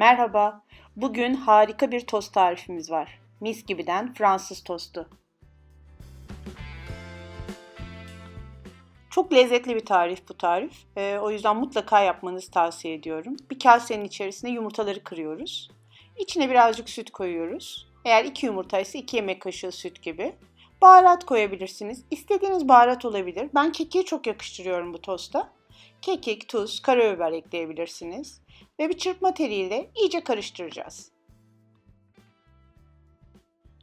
Merhaba. Bugün harika bir tost tarifimiz var. Mis gibiden Fransız tostu. Çok lezzetli bir tarif bu tarif. Ee, o yüzden mutlaka yapmanızı tavsiye ediyorum. Bir kasenin içerisine yumurtaları kırıyoruz. İçine birazcık süt koyuyoruz. Eğer iki yumurtaysa iki yemek kaşığı süt gibi. Baharat koyabilirsiniz. İstediğiniz baharat olabilir. Ben kekiği çok yakıştırıyorum bu tosta. Kekik, tuz, karabiber ekleyebilirsiniz. Ve bir çırpma teliyle iyice karıştıracağız.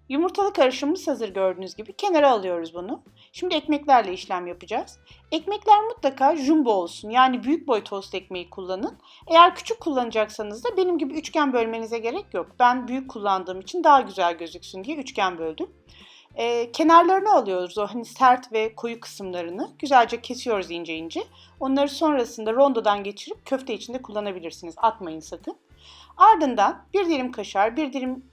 Yumurtalı karışımımız hazır gördüğünüz gibi. Kenara alıyoruz bunu. Şimdi ekmeklerle işlem yapacağız. Ekmekler mutlaka jumbo olsun. Yani büyük boy tost ekmeği kullanın. Eğer küçük kullanacaksanız da benim gibi üçgen bölmenize gerek yok. Ben büyük kullandığım için daha güzel gözüksün diye üçgen böldüm. Ee, kenarlarını alıyoruz o hani sert ve koyu kısımlarını. Güzelce kesiyoruz ince ince. Onları sonrasında rondodan geçirip köfte içinde kullanabilirsiniz. Atmayın sakın. Ardından bir dilim kaşar, bir dilim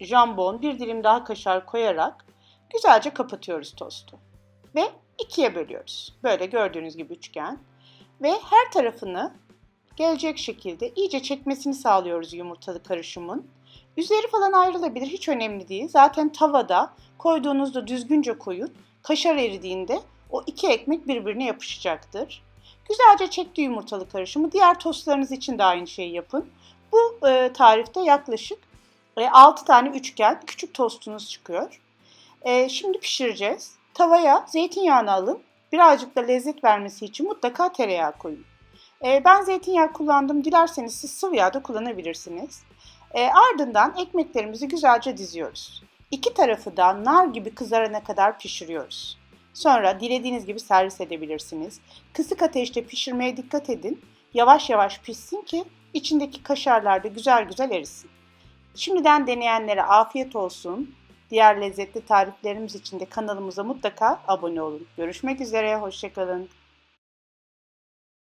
jambon, bir dilim daha kaşar koyarak güzelce kapatıyoruz tostu. Ve ikiye bölüyoruz. Böyle gördüğünüz gibi üçgen. Ve her tarafını gelecek şekilde iyice çekmesini sağlıyoruz yumurtalı karışımın. Üzeri falan ayrılabilir hiç önemli değil. Zaten tavada koyduğunuzda düzgünce koyun. Kaşar eridiğinde o iki ekmek birbirine yapışacaktır. Güzelce çekti yumurtalı karışımı. Diğer tostlarınız için de aynı şeyi yapın. Bu e, tarifte yaklaşık e, 6 tane üçgen küçük tostunuz çıkıyor. E, şimdi pişireceğiz. Tavaya zeytinyağını alın. Birazcık da lezzet vermesi için mutlaka tereyağı koyun. E, ben zeytinyağı kullandım. Dilerseniz siz sıvı yağ da kullanabilirsiniz. E, ardından ekmeklerimizi güzelce diziyoruz. İki tarafı da nar gibi kızarana kadar pişiriyoruz. Sonra dilediğiniz gibi servis edebilirsiniz. Kısık ateşte pişirmeye dikkat edin. Yavaş yavaş pişsin ki içindeki kaşarlar da güzel güzel erisin. Şimdiden deneyenlere afiyet olsun. Diğer lezzetli tariflerimiz için de kanalımıza mutlaka abone olun. Görüşmek üzere, hoşçakalın.